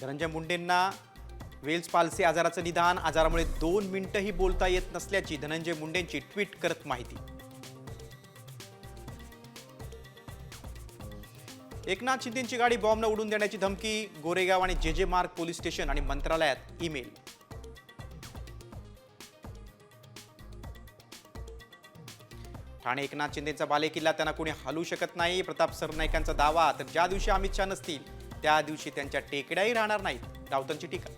Dhananjay मुंडेंना Wales palsy आजाराचं निदान. आजारामुळे दोन मिनिटंही बोलता येत नसल्याची धनंजय मुंडेंची ट्विट करत माहिती. एकनाथ शिंदेची गाडी बॉम्बनं उडून देण्याची धमकी. गोरेगाव आणि जे जे मार्ग पोलीस स्टेशन आणि मंत्रालयात ईमेल. ठाणे एकनाथ शिंदेचा बालेकिल्ला त्यांना कोणी हलू शकत नाही. प्रताप सरनाईकांचा दावा तर ज्या दिवशी अमित शहा नसतील त्या दिवशी त्यांच्या टेकड्याही राहणार नाहीत. राऊतांची टीका.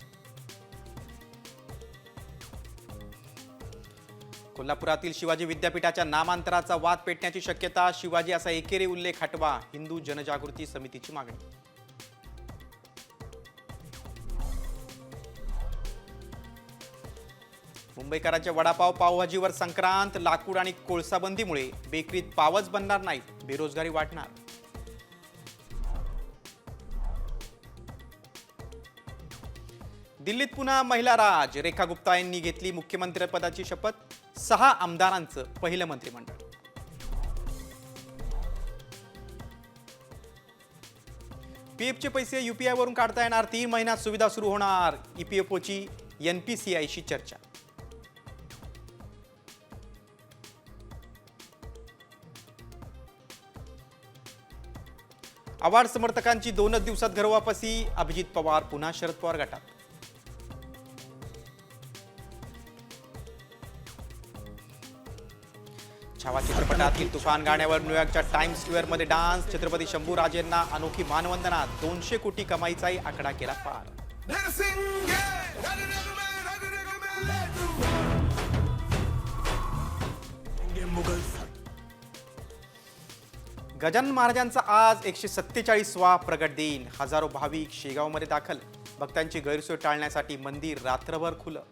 कोल्हापुरातील शिवाजी विद्यापीठाच्या नामांतराचा वाद पेटण्याची शक्यता शिवाजी असा एकेरी उल्लेख हटवा हिंदू जनजागृती समितीची मागणी. मुंबईकरांच्या वडापाव पावभाजीवर संक्रांत लाकूड आणि कोळसाबंदीमुळे बेकरीत पावच बनणार नाहीत. बेरोजगारी वाढणार. दिल्लीत पुन्हा महिला राज. रेखा गुप्ता यांनी घेतली मुख्यमंत्रीपदाची शपथ. सहा आमदारांचं पहिलं मंत्रिमंडळ. पीएफचे पैसे युपीआयवरून काढता येणार. तीन महिन्यात सुविधा सुरू होणार. ईपीएफओची एनपीसीआयशी चर्चा. आवाड समर्थकांची दोनच दिवसात घरवापसी. अभिजित पवार पुन्हा शरद पवार गटात. छावा चित्रपटातील तुफान गाण्यावर न्यूयॉर्कच्या टाइम्स स्क्वेअरमध्ये डान्स. छत्रपती शंभू राजेंना अनोखी मानवंदना. दोनशे कोटी कमाईचाही आकडा केला पार. गजानन महाराजांचा आज एकशे सत्तेचाळीसवा प्रगट दिन. हजारो भाविक शेगावमध्ये दाखल. भक्तांची गैरसोय टाळण्यासाठी मंदिर रात्रभर खुलं.